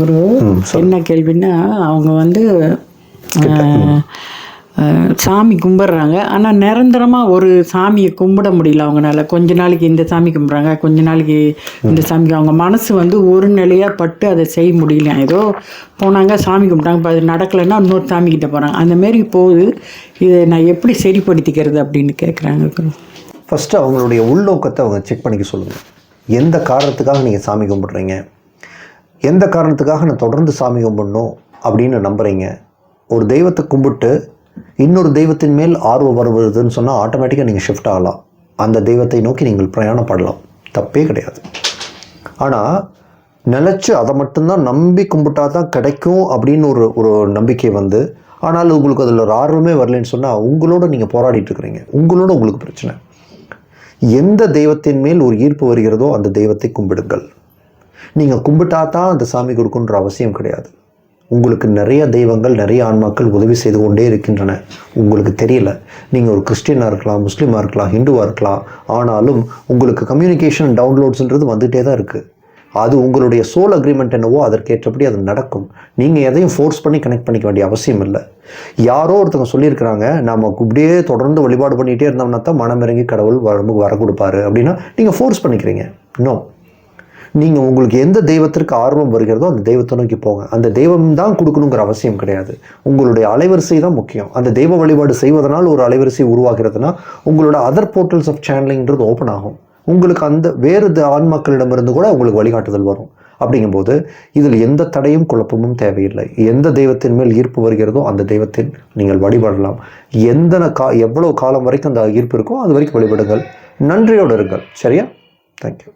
குரு என்ன கேள்வின்னா அவங்க வந்து சாமி கும்பிட்றாங்க. ஆனால் நிரந்தரமாக ஒரு சாமியை கும்பிட முடியல அவங்களால. கொஞ்ச நாளைக்கு இந்த சாமி கும்பிட்றாங்க கொஞ்ச நாளைக்கு இந்த சாமி. அவங்க மனசு வந்து ஒரு நிலையாக பட்டு அதை செய்ய முடியல. ஏதோ போனாங்க சாமி கும்பிட்டாங்க இப்போ அது நடக்கலைன்னா இன்னொரு சாமி கிட்ட போகிறாங்க அந்த மாரி போகுது. இதை நான் எப்படி சரிப்படுத்திக்கிறது அப்படின்னு கேட்குறாங்க குரு. ஃபஸ்ட்டு அவங்களுடைய உள்நோக்கத்தை அவங்க செக் பண்ணிக்க சொல்லுங்கள் எந்த காரணத்துக்காக நீங்கள் சாமி கும்பிட்றீங்க? எந்த காரணத்துக்காக நான் தொடர்ந்து சாமி கும்பிடணும் அப்படின்னு நம்புகிறீங்க ஒரு தெய்வத்தை கும்பிட்டு இன்னொரு தெய்வத்தின் மேல் ஆர்வம் வருவதுன்னு சொன்னால் ஆட்டோமேட்டிக்காக நீங்கள் ஷிஃப்ட் ஆகலாம். அந்த தெய்வத்தை நோக்கி நீங்கள் பிரயாணப்படலாம். தப்பே கிடையாது. ஆனால் நினச்சி அதை மட்டும்தான் நம்பி கும்பிட்டா தான் கிடைக்கும் அப்படின்னு ஒரு ஒரு நம்பிக்கை வந்து ஆனால் உங்களுக்கு அதில் ஒரு ஆர்வமே வரலன்னு சொன்னால் உங்களோட நீங்கள் போராடிட்டு இருக்கிறீங்க. உங்களோட உங்களுக்கு பிரச்சனை. எந்த தெய்வத்தின் மேல் ஒரு ஈர்ப்பு வருகிறதோ அந்த தெய்வத்தை கும்பிடுங்கள். நீங்கள் கும்பிட்டா தான் அந்த சாமி கொடுக்குன்ற அவசியம் கிடையாது. உங்களுக்கு நிறைய தெய்வங்கள் நிறைய ஆன்மாக்கள் உதவி செய்து கொண்டே இருக்கின்றன. உங்களுக்கு தெரியல. நீங்கள் ஒரு கிறிஸ்டியனாக இருக்கலாம் முஸ்லீமாக இருக்கலாம் ஹிந்துவாக இருக்கலாம். ஆனாலும் உங்களுக்கு கம்யூனிகேஷன் டவுன்லோட்ஸுன்றது வந்துகிட்டே தான் இருக்குது அது உங்களுடைய சோல் அக்ரிமெண்ட் என்னவோ அதற்கேற்றபடி அது நடக்கும். நீங்கள் எதையும் ஃபோர்ஸ் பண்ணி கனெக்ட் பண்ணிக்க வேண்டிய அவசியம் இல்லை. யாரோ ஒருத்தவங்க சொல்லியிருக்கிறாங்க நம்ம இப்படியே தொடர்ந்து வழிபாடு பண்ணிகிட்டே இருந்தோம்னா தான் மனமிறங்கி கடவுள் வர நமக்கு வர கொடுப்பாரு அப்படின்னா நீங்கள் ஃபோர்ஸ் பண்ணிக்கிறீங்க. நோ நீங்கள் உங்களுக்கு எந்த தெய்வத்திற்கு ஆர்வம் வருகிறதோ அந்த தெய்வத்தை நோக்கி போங்க. அந்த தெய்வம் தான் கொடுக்கணுங்கிற அவசியம் கிடையாது. உங்களுடைய அலைவரிசை தான் முக்கியம். அந்த தெய்வ வழிபாடு செய்வதனால் ஒரு அலைவரிசை உருவாகிறதுனா உங்களோட அதர் போர்ட்டல்ஸ் ஆஃப் சேனலிங்கிறது ஓப்பன் ஆகும். உங்களுக்கு அந்த வேறு ஆன்மாக்களிடமிருந்து கூட உங்களுக்கு வழிகாட்டுதல் வரும். அப்படிங்கும்போது இதில் எந்த தடையும் குழப்பமும் தேவையில்லை. எந்த தெய்வத்தின் மேல் ஈர்ப்பு வருகிறதோ அந்த தெய்வத்தின் நீங்கள் வழிபடலாம். எந்த கா எவ்வளோ காலம் வரைக்கும் அந்த ஈர்ப்பு இருக்கோ அது வரைக்கும் வழிபடுங்கள். நன்றியோடு இருங்கள். சரியா? தேங்க்யூ